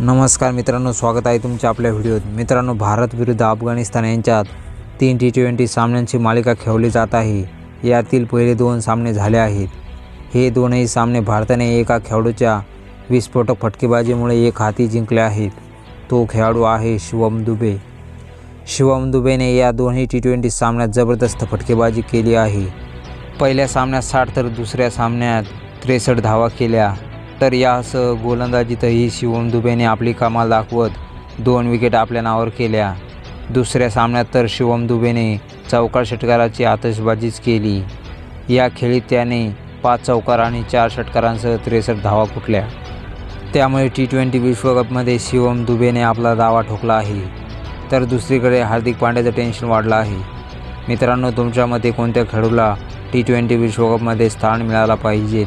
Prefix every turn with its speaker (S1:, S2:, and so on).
S1: नमस्कार मित्रांनो स्वागत आहे तुमच्या आपल्या व्हिडिओत. मित्रांनो भारत विरुद्ध अफगाणिस्तान यांच्यात तीन टी ट्वेंटी सामन्यांची मालिका खेळली जात आहे. यातील पहिले दोन सामने झाले आहेत. हे दोनही सामने भारताने एका खेळाडूच्या विस्फोटक फटकेबाजीमुळे एक हाती जिंकले आहेत. तो खेळाडू आहे शिवम दुबे. शिवम दुबेने या दोन्ही टी ट्वेंटी सामन्यात जबरदस्त फटकेबाजी केली आहे. पहिल्या सामन्यात साठ तर दुसऱ्या सामन्यात त्रेसष्ट धावा केल्या. तर यासह गोलंदाजीतही शिवम दुबेने आपली कमाल दाखवत दोन विकेट आपल्या नावावर केल्या. दुसऱ्या सामन्यात तर शिवम दुबेने चौकार षटकाराची आतषबाजीच केली. या खेळीत त्याने पाच चौकार आणि चार षटकारांसह त्रेसष्ट धावा फुटल्या. त्यामुळे टी ट्वेंटी विश्वकपमध्ये शिवम दुबेने आपला दावा ठोकला आहे. तर दुसरीकडे हार्दिक पांड्याचं टेन्शन वाढलं आहे. मित्रांनो तुमच्या मते कोणत्या खेळूला टी ट्वेंटी विश्वकपमध्ये स्थान मिळाला पाहिजेत?